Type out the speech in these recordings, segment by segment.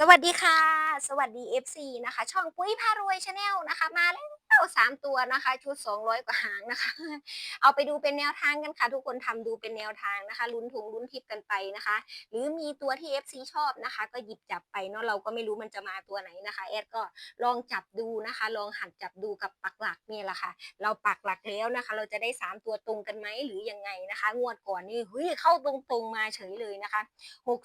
สวัสดีค่ะ สวัสดี FC นะคะ ช่องปุ้ยพารวยชาแนลนะคะมาแล้ว สามตัวนะคะ ชุด 200 กว่าหางนะคะ เอาไปดูเป็นแนวทางกันค่ะ ทุกคนทำดูเป็นแนวทางนะคะ ลุ้นถุงลุ้นทิปกันไปนะคะ หรือมีตัวที่ FC ชอบนะคะ ก็หยิบจับไปเนาะเราก็ไม่รู้มันจะมาตัวไหนนะคะแอดก็ลองจับดูนะคะ ลองหัดจับดูกับปักหลักนี่แหละค่ะ เราปักหลักแล้วนะคะ เราจะได้ 3 ตัวตรงกันไหมหรือยังไงนะคะ งวดก่อนนี่เฮ้ยเข้าตรงๆมาเฉยเลยนะคะ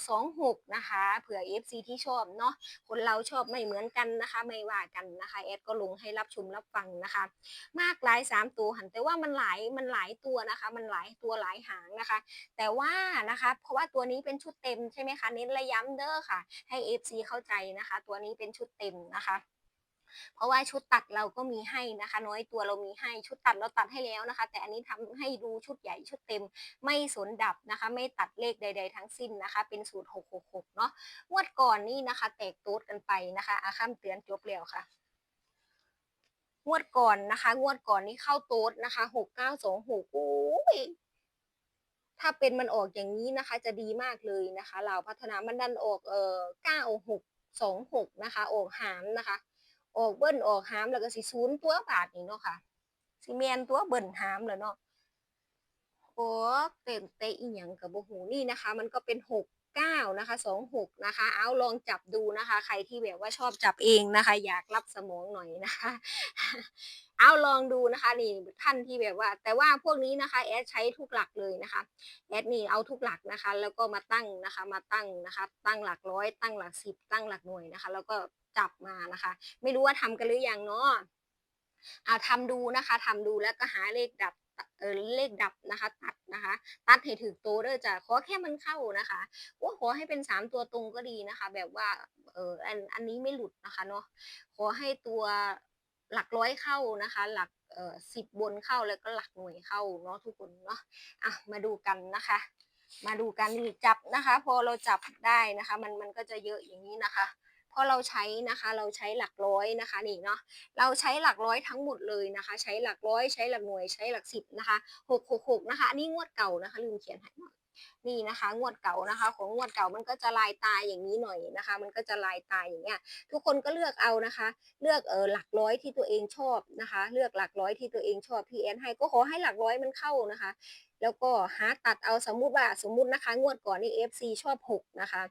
626 นะคะเผื่อ FC ที่ชอบเนาะคนเราชอบไม่เหมือนกันนะคะ ไม่ว่ากันนะคะแอดก็ลงให้รับชมรับฟังนะคะ มากหลายสามตัวหันแต่ว่ามันหลายมันหลายตัวนะคะ มันหลายตัวหลายหางนะคะ แต่ว่านะคะเพราะว่าตัวนี้เป็นชุดเต็มใช่ไหมคะเน้นระย้ำเด้อค่ะ ให้ FC เข้าใจนะคะ ตัวนี้เป็นชุดเต็มนะคะเพราะว่าชุดตัดเราก็มีให้นะคะ น้อยตัวเรามีให้ชุดตัดเราตัดให้แล้วนะคะ แต่อันนี้ทำให้ดูชุดใหญ่ชุดเต็ม ไม่สนดับนะคะ ไม่ตัดเลขใด ๆ ทั้งสิ้นนะคะ เป็นสูตร 666 เนาะงวดก่อนนี่นะคะ แตกโต๊ดกันไปนะคะอาข้ามเตือนจบแล้วค่ะ งวดก่อนนะคะ งวดก่อนนี่เข้าโต๊ดนะคะ6926โอ้ยถ้าเป็นมันออกอย่างนี้นะคะ จะดีมากเลยนะคะเราพัฒนามันดันออกเอ่อ9626นะคะ ออกหามนะคะ ออกเบิ้ลออกหามแล้วก็สิศูนย์ตัวบาทนี่เนาะค่ะสิแมนตัวเบิ้ลหามแล้วเนาะโอ้เต็มเตะอีหยังกับโบหูนี่นะคะ มันก็เป็นหก เก้านะคะสองหกนะคะ เอาลองจับดูนะคะ ใครที่แบบว่าชอบจับเองนะคะ อยากรับสมองหน่อยนะคะ เอาลองดูนะคะนี่ท่านที่แบบว่า แต่ว่าพวกนี้นะคะแอดใช้ทุกหลักเลยนะคะแอดนี่เอาทุกหลักนะคะ แล้วก็มาตั้งนะคะมาตั้งนะคะ ตั้งหลักร้อยตั้งหลักสิบตั้งหลักหน่วยนะคะ แล้วก็จับมานะคะ ไม่รู้ว่าทำกันหรือยังเนาะเอาทำดูนะคะทำดูแล้วก็หาเลขดับ เออเลขดับนะคะ ตัดนะคะ ตัดให้ถือโตเด้อจ้ะขอแค่มันเข้านะคะว่าขอให้เป็นสามตัวตรงก็ดีนะคะ แบบว่าเอออันอันนี้ไม่หลุดนะคะเนาะขอให้ตัวหลักร้อยเข้านะคะ หลักเอ่อสิบบนเข้าแล้วก็หลักหน่วยเข้าเนาะทุกคนเนาะอะมาดูกันนะคะ มาดูกันนี่จับนะคะ พอเราจับได้นะคะ มันมันก็จะเยอะอย่างนี้นะคะ พอเราใช้นะคะเราใช้หลักร้อยนะคะนี่เนาะเราใช้หลักร้อยทั้งหมดเลยนะคะ ใช้หลักร้อยใช้หลักหน่วยใช้หลักสิบนะคะหกหกหกนะคะอันนี่งวดเก่านะคะลืมเขียนให้หน่อยนี่นะคะ งวดเก่านะคะ ของงวดเก่ามันก็จะลายตายอย่างนี้หน่อยนะคะ มันก็จะลายตายอย่างเงี้ยทุกคนก็เลือกเอานะคะ เลือกเออหลักร้อยที่ตัวเองชอบนะคะ เลือกหลักร้อยที่ตัวเองชอบพีแอนให้ก็ขอให้หลักร้อยมันเข้านะคะ แล้วก็หาตัดเอาสมมุติว่าสมมุตินะคะ งวดก่อนนี่ FC ชอบ 6 นะคะ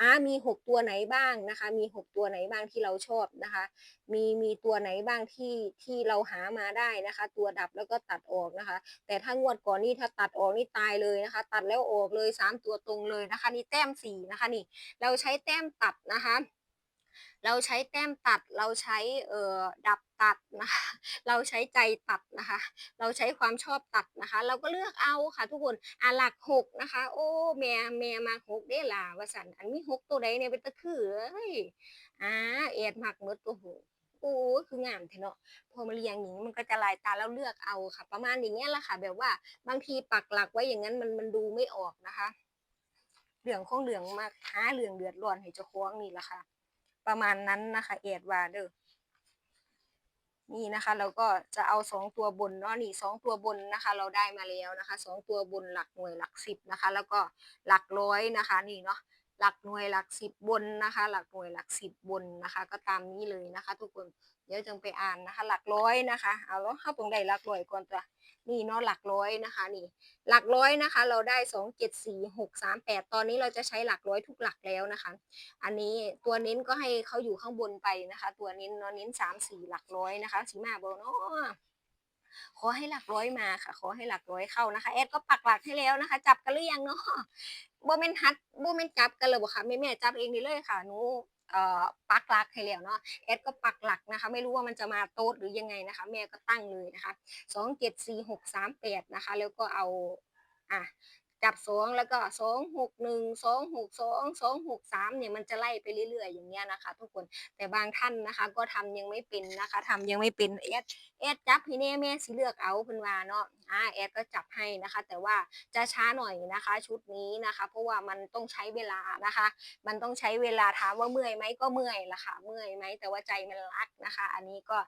อ่ามี 6 ตัวไหนบ้างนะคะ มี 6 ตัวไหนบ้างที่เราชอบนะคะ มีมีตัวไหนบ้างที่ที่เราหามาได้นะคะ ตัวดับแล้วก็ตัดออกนะคะ แต่ถ้างวดก่อนนี่ถ้าตัดออกนี่ตายเลยนะคะ ตัดแล้วออกเลย 3 ตัวตรงเลยนะคะ นี่แต้ม4นะคะนี่เราใช้แต้มตัดนะคะ เราใช้แต้มตัด เราใช้เอ่อดับตัดนะคะ เราใช้ใจตัดนะคะ เราใช้ความชอบตัดนะคะ เราก็เลือกเอาค่ะทุกคนอะหลักหกนะคะ โอ้แม่แม่มาหกได้ล่ะวสันอันมีหกตัวใดเนี่ยเป็นตะคือเอ้ยอ่าเอ็ดหมักเมดตัวหกโอ้คืองามเทเนาะพอมาเรียงอย่างนี้มันก็จะลายตาแล้วเลือกเอาค่ะ ประมาณอย่างเงี้ยแหละค่ะ แบบว่าบางทีปักหลักไว้อย่างนั้นมันมันดูไม่ออกนะคะเหลืองของเหลืองมากหาเหลืองเดือดร้อนให้เจ้าของนี่แหละค่ะ ประมาณนั้นนะคะเอ็ดวาเด้อนี่นะคะ เราก็จะเอาสองตัวบนเนาะนี่สองตัวบนนะคะ เราได้มาแล้วนะคะสองตัวบนหลักหน่วยหลักสิบนะคะ แล้วก็หลักร้อยนะคะ นี่เนาะหลักหน่วยหลักสิบบนนะคะ หลักหน่วยหลักสิบบนนะคะ ก็ตามนี้เลยนะคะ ทุกคนเดี๋ยวจึงไปอ่านนะคะ หลักร้อยนะคะ เอาแล้วเข้าตรงใดหลักร้อยก่อนจ้ะ นี่เนาะหลักร้อยนะคะนี่หลักร้อยนะคะ เราได้สองเจ็ดสี่หกสามแปดตอนนี้เราจะใช้หลักร้อยทุกหลักแล้วนะคะ อันนี้ตัวเน้นก็ให้เขาอยู่ข้างบนไปนะคะ ตัวเน้นเนาะเน้นสามสี่หลักร้อยนะคะสีมาบเนาะขอให้หลักร้อยมาค่ะ ขอให้หลักร้อยเข้านะคะแอดก็ปักหลักให้แล้วนะคะ จับกันหรือยังเนาะโบเมนฮัดโบเมนจับกันเลยบ่ค่ะแม่แม่จับเองนี่เลยค่ะหนู ปักหลักให้แล้วเนาะแอดก็ปักหลักนะคะ ไม่รู้ว่ามันจะมาโต๊ดหรือยังไงนะคะ แม่ก็ตั้งเลยนะคะสองเจ็ดสี่หกสามแปดนะคะ แล้วก็เอาอะ จับสองแล้วก็สองหกหนึ่งสองหกสองสองหกสามเนี่ยมันจะไล่ไปเรื่อยๆ อย่างเงี้ยนะคะ ทุกคนแต่บางท่านนะคะ ก็ทำยังไม่เป็นนะคะทำยังไม่เป็นแอดแอดจับให้แน่แม่สิเลือกเอาเพิ่นว่าเนาะอ่าแอดก็จับให้นะคะ แต่ว่าจะช้าหน่อยนะคะ ชุดนี้นะคะ เพราะว่ามันต้องใช้เวลานะคะ มันต้องใช้เวลาถามว่าเมื่อยไหมก็เมื่อยละค่ะเมื่อยไหมแต่ว่าใจมันรักนะคะ อันนี้ก็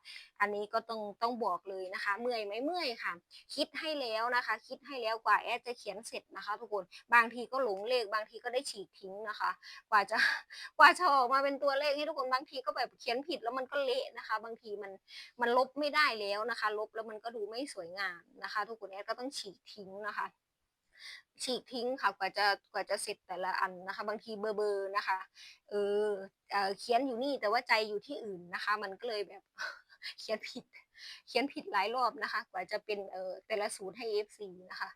อันนี้ก็ต้องต้องบอกเลยนะคะ เมื่อยไหมเมื่อยค่ะ คิดให้แล้วนะคะ คิดให้แล้วกว่าแอดจะเขียนเสร็จนะะคะทุกคนบางทีก็หลงเลขบางทีก็ได้ฉีกทิ้งนะคะ กว่าจะกว่าจะออกมาเป็นตัวเลขให้ทุกคนบางทีก็แบบเขียนผิดแล้วมันก็เละนะคะ บางทีมันมันลบไม่ได้แล้วนะคะ ลบแล้วมันก็ดูไม่สวยงามนะคะ ทุกคนแอดก็ต้องฉีกทิ้งนะคะฉีกทิ้งค่ะกว่าจะกว่าจะเสร็จแต่ละอันนะคะ บางทีเบอร์เบอร์นะคะเออเออเขียนอยู่นี่แต่ว่าใจอยู่ที่อื่นนะคะ มันก็เลยแบบเขียนผิด เขียนผิดหลายรอบนะคะ กว่าจะเป็นเออแต่ละสูตรให้ FC นะคะ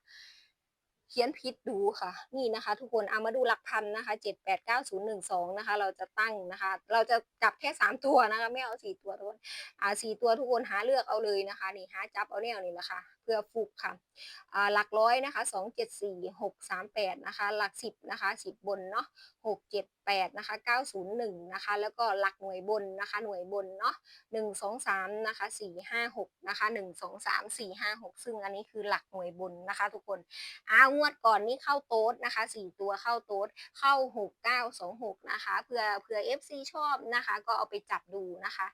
เขียนผิดดูค่ะ นี่นะคะ ทุกคนเอามาดูหลักพันนะคะเจ็ดแปดเก้าศูนย์หนึ่งสองนะคะ เราจะตั้งนะคะ เราจะจับแค่สามตัวนะคะ ไม่เอาสี่ตัวทุกคนอ่าสี่ตัวทุกคนหาเลือกเอาเลยนะคะ นี่หาจับเอาแนวนี่แหละค่ะ เพื่อฟุกค่ะหลักร้อยนะคะสองเจ็ดสี่หกสามแปดนะคะ หลักสิบนะคะสิบบนเนาะหกเจ็ดแปดนะคะเก้าศูนย์หนึ่งนะคะแล้วก็หลักหน่วยบนนะคะหน่วยบนเนาะหนึ่งสองสามนะคะสี่ห้าหกนะคะหนึ่งสองสามสี่ห้าหกซึ่งอันนี้คือหลักหน่วยบนนะคะ ทุกคนอ่างวดก่อนนี้เข้าโต๊ดนะคะสี่ตัวเข้าโต๊ดเข้าหกเก้าสองหกนะคะเผื่อเผื่อเอฟซีชอบนะคะ ก็เอาไปจับดูนะคะ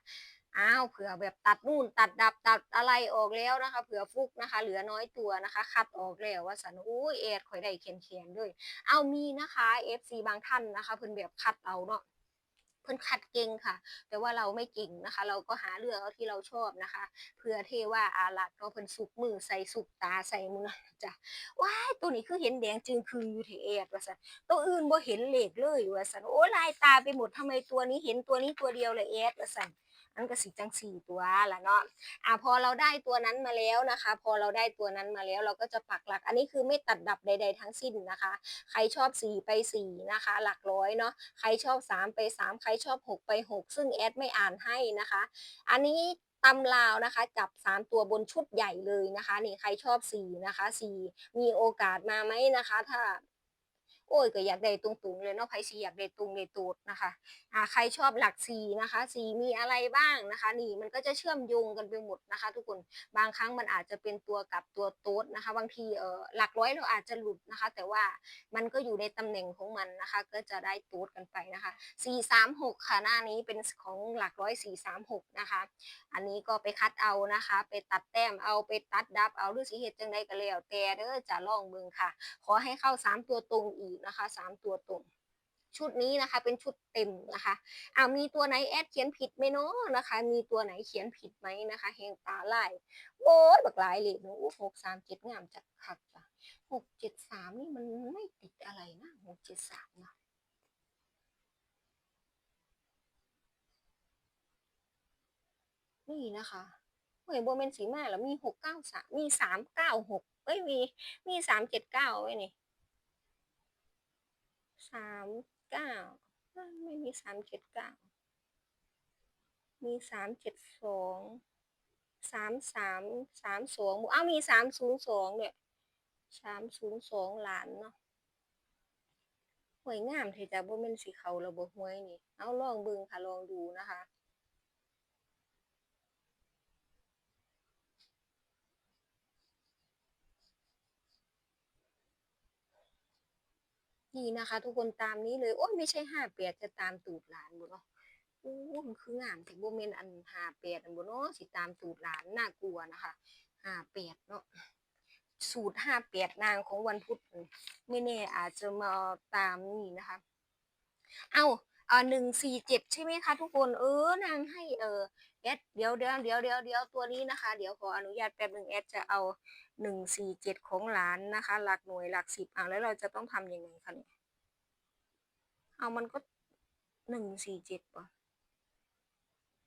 อ้าวเผื่อแบบตัดนู่นตัดดับตัดอะไรออกแล้วนะคะเผื่อฟุกนะคะ เหลือน้อยตัวนะคะ คัดออกแล้วว่าสันอุ้เอ็ดข่อยได้เขียนเขียนๆด้วยเอามีนะคะเอฟซีบางท่านนะคะ เพิ่นแบบคัดเอาเนาะเพิ่นคัดเก่งค่ะ แต่ว่าเราไม่เก่งนะคะ เราก็หาเลือกเอาที่เราชอบนะคะเพื่อเทว่าอาลัดก็เพิ่นสุกมือใส่สุกตาใส่มือจ้ะว้ายตัวนี้คือเห็นแดงจึงคืออยู่เทเอดว่าสันตัวอื่นบ่เห็นเหล็กเลยว่าสันโอ้ลายตาไปหมดทำไมตัวนี้เห็นตัวนี้ตัวเดียวเลยเอดว่าสัน อันก็สิจังสี่ตัวละเนาะอะพอเราได้ตัวนั้นมาแล้วนะคะ พอเราได้ตัวนั้นมาแล้วเราก็จะปักหลัก อันนี้คือไม่ตัดดับใด ๆ ทั้งสิ้นนะคะ ใครชอบสี่ไปสี่นะคะ หลักร้อยเนาะใครชอบสามไปสามใครชอบหกไปหกซึ่งแอดไม่อ่านให้นะคะ อันนี้ตำลาวนะคะจับ 3 ตัวบนชุดใหญ่เลยนะคะนี่ใครชอบ 4 นะคะ 4 มีโอกาสมาไหมนะคะ ถ้า โอ้ยก็อยากได้ตรงๆเลยเนาะไผสีอยากได้ตรงได้ตูดนะคะอ่าใครชอบหลักสีนะคะสีมีอะไรบ้างนะคะ นี่มันก็จะเชื่อมโยงกันไปหมดนะคะ ทุกคนบางครั้งมันอาจจะเป็นตัวกับตัวโต๊ดนะคะ บางทีเออหลักร้อยเราอาจจะหลุดนะคะ แต่ว่ามันก็อยู่ในตำแหน่งของมันนะคะ ก็จะได้โต๊ดกันไปนะคะสี่สามหกค่ะหน้านี้เป็นของหลักร้อยสี่สามหกนะคะ อันนี้ก็ไปคัดเอานะคะ ไปตัดแต้มเอาไปตัดดับเอาหรือสิเฮ็ดจังไดก็แล้วแต่เด้อจะลองเบิ่งค่ะ ขอให้เข้า 3 ตัวตรงอีกนะคะ3ตัวตรง ชุดนี้นะคะเป็นชุดเต็มนะคะอ้ามีตัวไหนแอดเขียนผิดไหมเนาะนะคะ มีตัวไหนเขียนผิดไหมนะคะแหงตาลายโอ้ยบักหลายเลยเนาะหกสามเจ็ดงามจัดคักจ้ะหกเจ็ดสามนี่มันไม่ติดอะไรนะหกเจ็ดสามนะนี่นะคะเฮ้ยโบเมนสีมาแล้วมีหกเก้าสามมีสามเก้าหกเอ้ยมีมีสามเจ็ดเก้าไว้นี่ สามเก้าไม่มีสามเจ็ดเก้ามีสามเจ็ดสองสามสามสามสองอ้าวมีสามศูนย์สองเนี่ยสามศูนย์สองล้านเนาะหวยงามเทจ้ะบ่เม่นสีเขาระบบหวยนี่ เอาลองเบิ่งค่ะลองดูนะคะ นี่นะคะ ทุกคนตามนี้เลย โอ้ยไม่ใช่ห้าแปดจะตามตูดหลานบ่เนาะโอ้มันคืองามแต่บ่แม่นอันห้าแปดอันบ่เนาะสิตามตูดหลานน่ากลัวนะคะห้าแปดเนาะสูตรห้าแปดนางของวันพุธไม่แน่อาจจะมาตามนี่นะคะ เอาเออหนึ่งสี่เจ็ดใช่ไหมคะทุกคนเออนางให้เออ แอดเดี๋ยวเดี๋ยวเดี๋ยวเดี๋ยวเดี๋ยวตัวนี้นะคะ เดี๋ยวขออนุญาตแป๊บหนึ่งแอดจะเอาหนึ่งสี่เจ็ดของหลานนะคะ หลักหน่วยหลักสิบอะแล้วเราจะต้องทำยังไงคะเนี่ยเอามันก็หนึ่งสี่เจ็ดป่ะ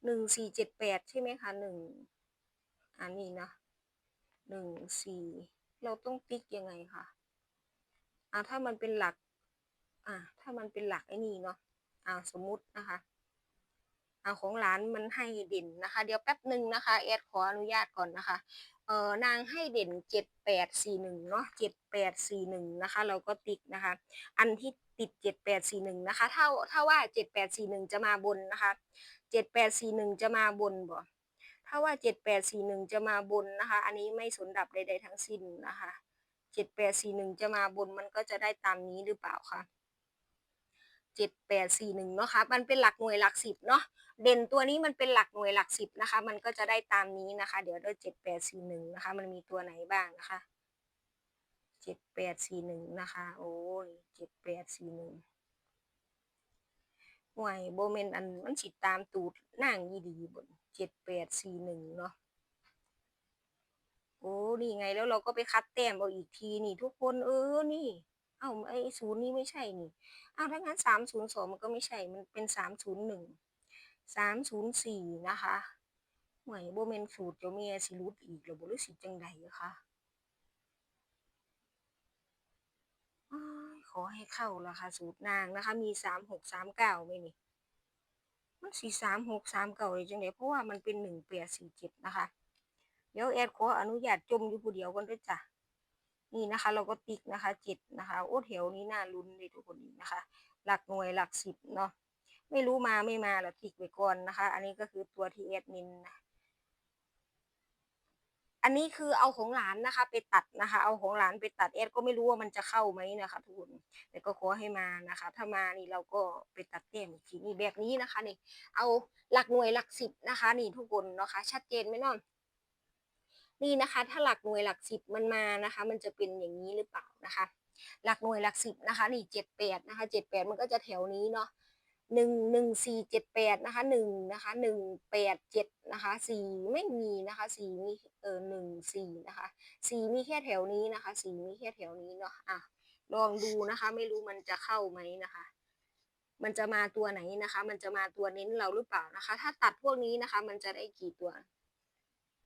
หนึ่งสี่เจ็ดแปดใช่ไหมคะหนึ่งอันนี้นะหนึ่งสี่เราต้องติ๊กยังไงคะอ่าถ้ามันเป็นหลัก อ่าถ้ามันเป็นหลักไอ้นี่เนาะอ่าสมมุตินะคะ อาของร้านมันให้เด่นนะคะ เดี๋ยวแป๊บหนึ่งนะคะแอดขออนุญาตก่อนนะคะเออนางให้เด่นเจ็ดแปดสี่หนึ่งเนาะเจ็ดแปดสี่หนึ่งนะคะ เราก็ติ๊กนะคะ อันที่ติดเจ็ดแปดสี่หนึ่งนะคะถ้าถ้าว่าเจ็ดแปดสี่หนึ่งจะมาบนนะคะเจ็ดแปดสี่หนึ่งจะมาบนบ่ถ้าว่าเจ็ดแปดสี่หนึ่งจะมาบนนะคะ อันนี้ไม่สนดับใดๆทั้งสิ้นนะคะเจ็ดแปดสี่หนึ่งจะมาบนมันก็จะได้ตามนี้หรือเปล่าคะเจ็ดแปดสี่หนึ่งเนาะคะมันเป็นหลักหน่วยหลักสิบเนาะ เด่นตัวนี้มันเป็นหลักหน่วยหลักสิบนะคะ มันก็จะได้ตามนี้นะคะ เดี๋ยวด้วยเจ็ดแปดสี่หนึ่งนะคะ มันมีตัวไหนบ้างนะคะเจ็ดแปดสี่หนึ่งนะคะ โอ้ยเจ็ดแปดสี่หนึ่งห่วยโบเมนอันมันสิตามตูดนั่งยีดีบนเจ็ดแปดสี่หนึ่งเนาะโอ้นี่ไงแล้วเราก็ไปคัดแต้มเอาอีกทีนี่ ทุกคนเออนี่ เอ้าไอ้ศูนย์นี่ไม่ใช่นี่ เอ้าถ้างั้นสามศูนย์สองมันก็ไม่ใช่มันเป็นสามศูนย์หนึ่ง สามศูนย์สี่นะคะหวยโบเมนสูตรเจ้าเมียสิรุดอีกหรือบ่รู้สิจังใดอะคะขอให้เข้าละค่ะสูตรนางนะคะ มีสามหกสามเก้าไหมนี่มันสี่สามหกสามเก้าเลยจังไดเพราะว่ามันเป็นหนึ่งแปดสี่เจ็ดนะคะ เดี๋ยวแอดขออนุญาตจมอยู่ผู้เดียวกันด้วยจ้ะนี่นะคะ เราก็ติ๊กนะคะเจ็ดนะคะ โอ้แถวนี้น่าลุ้นเลยทุกคนนะคะ หลักหน่วยหลักสิบเนาะ ไม่รู้มาไม่มาเราติ๊กไปก่อนนะคะ อันนี้ก็คือตัวที่แอดมินนะอันนี้คือเอาของหลานนะคะ ไปตัดนะคะ เอาของหลานไปตัดแอดก็ไม่รู้ว่ามันจะเข้าไหมนะคะ ทุกคนแต่ก็ขอให้มานะคะ ถ้ามานี่เราก็ไปตัดเต็มอีกทีนี่แบบนี้นะคะนี่ เอาหลักหน่วยหลักสิบนะคะ นี่ทุกคนนะคะ ชัดเจนไหมน้องนี่นะคะ ถ้าหลักหน่วยหลักสิบมันมานะคะ มันจะเป็นอย่างนี้หรือเปล่านะคะ หลักหน่วยหลักสิบนะคะ นี่เจ็ดแปดนะคะเจ็ดแปดมันก็จะแถวนี้เนาะ หนึ่งหนึ่งสี่เจ็ดแปดนะคะหนึ่งนะคะหนึ่งแปดเจ็ดนะคะสี่ไม่มีนะคะสี่มีเออหนึ่งสี่นะคะสี่มีแค่แถวนี้นะคะสี่มีแค่แถวนี้เนาะอะลองดูนะคะ ไม่รู้มันจะเข้าไหมนะคะ มันจะมาตัวไหนนะคะ มันจะมาตัวเน้นเราหรือเปล่านะคะ ถ้าตัดพวกนี้นะคะ มันจะได้กี่ตัว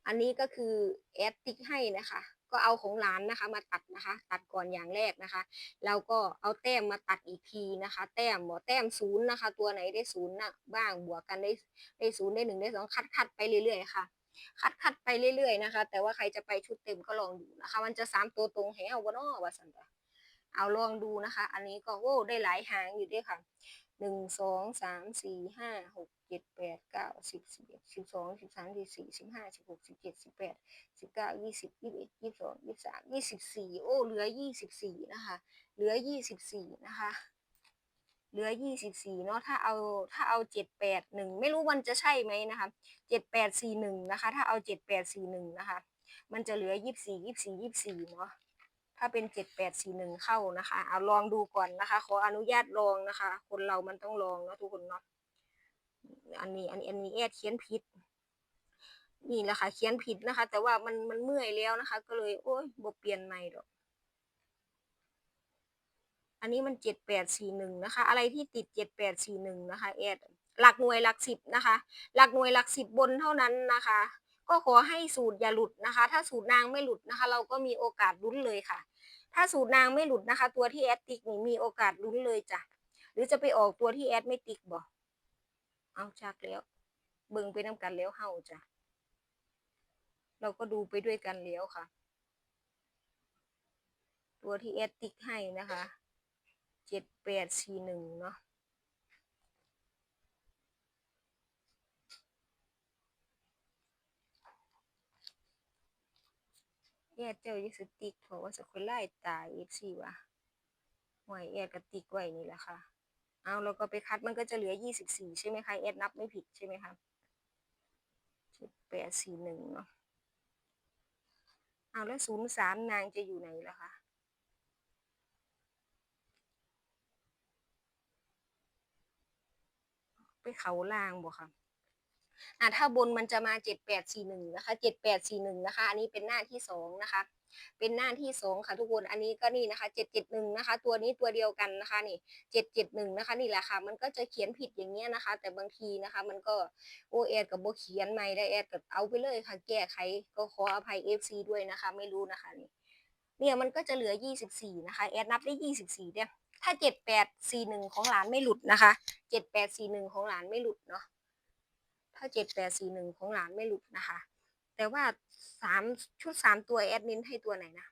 อันนี้ก็คือแอดติ๊กให้นะคะ ก็เอาของหลานนะคะมาตัดนะคะ ตัดก่อนอย่างแรกนะคะ แล้วก็เอาแต้มมาตัดอีกทีนะคะ แต้มบอแต้มศูนย์นะคะ ตัวไหนได้ศูนย์นะบ้างบวกกันได้ได้ศูนย์ได้หนึ่งได้สองคัดคัดไปเรื่อยๆค่ะ คัดคัดไปเรื่อยๆนะคะ แต่ว่าใครจะไปชุดเต็มก็ลองดูนะคะ มันจะสามตัวตรงแหววะเนาะว่าสันตะเอาลองดูนะคะ อันนี้ก็โอ้ได้หลายหางอยู่ด้วยค่ะ หนึ่งสองสามสี่ห้าหกเจ็ดแปดเก้าสิบสิบเอ็ดสิบสองสิบสามสิบสี่สิบห้าสิบหกสิบเจ็ดสิบแปดสิบเก้ายี่สิบยี่สิบเอ็ดยี่สิบสองยี่สิบสามยี่สิบสี่โอ้เหลือยี่สิบสี่นะคะ เหลือยี่สิบสี่นะคะ เหลือยี่สิบสี่เนาะถ้าเอาถ้าเอาเจ็ดแปดหนึ่งไม่รู้มันจะใช่ไหมนะคะเจ็ดแปดสี่หนึ่งนะคะ ถ้าเอาเจ็ดแปดสี่หนึ่งนะคะ มันจะเหลือยี่สิบสี่ยี่สิบสี่ยี่สิบสี่เนาะ ถ้าเป็นเจ็ดแปดสี่หนึ่งเข้านะคะ เอาลองดูก่อนนะคะ ขออนุญาตลองนะคะ คนเรามันต้องลองเนาะทุกคนเนาะ อันนี้ อันนี้ อันนี้แอดเขียนผิด นี่แหละค่ะเขียนผิดนะคะ แต่ว่ามันมันเมื่อยแล้วนะคะ ก็เลย โอ้ยบ่เปลี่ยนใหม่ดอก อันนี้มันเจ็ดแปดสี่หนึ่งนะคะ อะไรที่ติดเจ็ดแปดสี่หนึ่งนะคะแอดหลักหน่วยหลักสิบนะคะ หลักหน่วยหลักสิบบนเท่านั้นนะคะ ก็ขอให้สูตรอย่าหลุดนะคะ ถ้าสูตรนางไม่หลุดนะคะ เราก็มีโอกาสลุ้นเลยค่ะ ถ้าสูตรนางไม่หลุดนะคะ ตัวที่แอดติ๊กนี่มีโอกาสลุ้นเลยจ้ะหรือจะไปออกตัวที่แอดไม่ติ๊กบ่เอาชักแล้วเบิ่งไปน้ากันแล้วเฮาจ้ะเราก็ดูไปด้วยกันแล้วค่ะ ตัวที่แอดติ๊กให้นะคะเจ็ดแปดสี่หนึ่งเนาะ แอดเจ้ายิสติ๊กเพราะว่าสกุลไล่ตายเอฟซีวะหวยแอดกระติกไว้นี่แหละค่ะ เอาเราก็ไปคัดมันก็จะเหลือยี่สิบสี่ใช่ไหมคะแอดนับไม่ผิดใช่ไหมคะเจ็ดแปดสี่หนึ่งเนาะเอาแล้วศูนย์สามนางจะอยู่ไหนล่ะคะไปเขาล่างบ่ค่ะ อะถ้าบนมันจะมาเจ็ดแปดสี่หนึ่งนะคะเจ็ดแปดสี่หนึ่งนะคะ อันนี้เป็นหน้าที่สองนะคะ เป็นหน้าที่สองค่ะทุกคน อันนี้ก็นี่นะคะเจ็ดเจ็ดหนึ่งนะคะ ตัวนี้ตัวเดียวกันนะคะนี่เจ็ดเจ็ดหนึ่งนะคะนี่แหละค่ะ มันก็จะเขียนผิดอย่างเงี้ยนะคะ แต่บางทีนะคะ มันก็โอแอดกับโบเขียนไม่ได้แอดกับเอาไปเลยค่ะ แก้ไขก็ขออภัยเอฟซีด้วยนะคะ ไม่รู้นะคะนี่เนี่ยมันก็จะเหลือยี่สิบสี่นะคะ แอดนับได้ยี่สิบสี่เนี่ยถ้าเจ็ดแปดสี่หนึ่งของหลานไม่หลุดนะคะเจ็ดแปดสี่หนึ่งของหลานไม่หลุดเนาะ ถ้าเจ็ดแปดสี่หนึ่งของหลานไม่หลุดนะคะ แต่ว่าสามชุดสามตัวแอดมินให้ตัวไหนนะ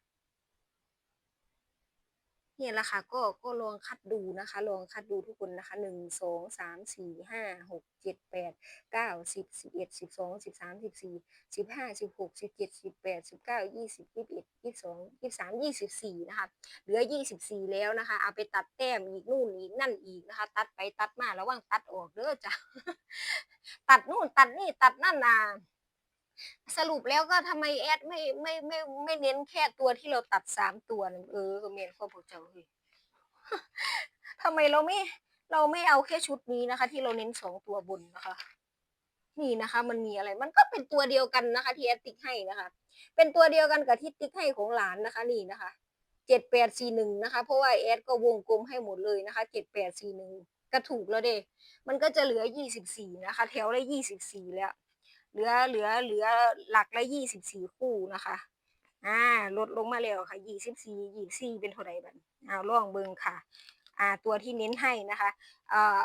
เนี่ยแหละค่ะก็ก็ลองคัดดูนะคะ ลองคัดดูทุกคนนะคะหนึ่งสองสามสี่ห้าหกเจ็ดแปดเก้าสิบสิบเอ็ดสิบสองสิบสามสิบสี่สิบห้าสิบหกสิบเจ็ดสิบแปดสิบเก้ายี่สิบยี่สิบเอ็ดยี่สิบสองยี่สิบสามยี่สิบสี่นะคะเหลือยี่สิบสี่แล้วนะคะ เอาไปตัดแต้มอีกนู่นอีกนั่นอีกนะคะ ตัดไปตัดมาระวังตัดออกเด้อจ้ะตัดนู่นตัดนี่ตัดนั่นนา สรุปแล้วก็ทำไมแอดไม่ไม่ไม่ไม่เน้นแค่ตัวที่เราตัดสามตัวน่ะเออเมนข้อพวกเจ้าเฮ้ยทำไมเราไม่เราไม่เอาแค่ชุดนี้นะคะ ที่เราเน้นสองตัวบนนะคะ นี่นะคะ มันมีอะไร มันก็เป็นตัวเดียวกันนะคะ ที่แอดติ๊กให้นะคะ เป็นตัวเดียวกันกับที่ติ๊กให้ของหลานนะคะ นี่นะคะเจ็ดแปดสี่หนึ่งนะคะ เพราะว่าแอดก็วงกลมให้หมดเลยนะคะเจ็ดแปดสี่หนึ่งก็ถูกแล้วเด้ มันก็จะเหลือยี่สิบสี่นะคะ แถวละยี่สิบสี่แล้ว เหลือเหลือเหลือหลักละยี่สิบสี่คู่นะคะอ่าลดลงมาแล้วค่ะยี่สิบสี่ยี่สี่เป็นเท่าไรบัดเอาล่องเบิงค่ะ อ่าตัวที่เน้นให้นะคะเอ่อ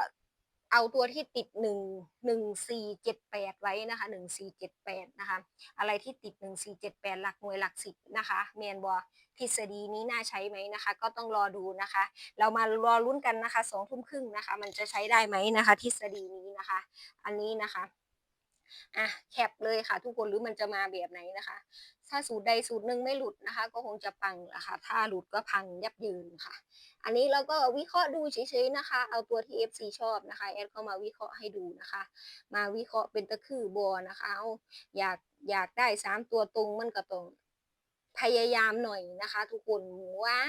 เอาตัวที่ติดหนึ่งหนึ่งสี่เจ็ดแปดไว้นะคะหนึ่งสี่เจ็ดแปดนะคะ อะไรที่ติดหนึ่งสี่เจ็ดแปดหลักหน่วยหลักสิบนะคะเมนบอทฤษฎีนี้น่าใช้ไหมนะคะ ก็ต้องรอดูนะคะ เรามารอลุ้นกันนะคะสองทุ่มครึ่งนะคะ มันจะใช้ได้ไหมนะคะ ทฤษฎีนี้นะคะ อันนี้นะคะ อะแคปเลยค่ะ ทุกคนหรือมันจะมาแบบไหนนะคะ ถ้าสูตรใดสูตรหนึ่งไม่หลุดนะคะ ก็คงจะปังละค่ะถ้าหลุดก็พังยับยินค่ะ อันนี้เราก็วิเคราะห์ดูเฉยๆนะคะ เอาตัวที่ FC ชอบนะคะแอดก็มาวิเคราะห์ให้ดูนะคะ มาวิเคราะห์เป็นตะคือบอนะคะเอาอยากอยากได้สามตัวตรงมันก็ต้องพยายามหน่อยนะคะ ทุกคนว้า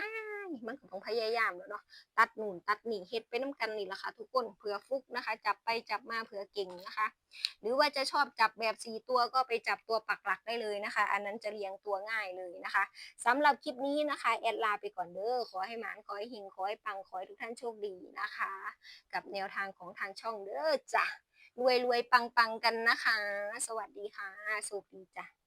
ยมันก็ต้องพยายามแล้วเนาะตัดหนุนตัดหนีเฮ็ดไปน้ำกันนี่แหละค่ะทุกคนเผื่อฟุกนะคะ จับไปจับมาเผื่อเก่งนะคะ หรือว่าจะชอบจับแบบสี่ตัวก็ไปจับตัวปักหลักได้เลยนะคะ อันนั้นจะเรียงตัวง่ายเลยนะคะสำหรับคลิปนี้นะคะแอดลาไปก่อนเด้อขอให้หมานขอให้หิงขอให้ปังขอให้ทุกท่านโชคดีนะคะ กับแนวทางของทางช่องเด้อจ้ะรวยรวยปังปังกันนะคะ สวัสดีค่ะสุขดีจ้ะ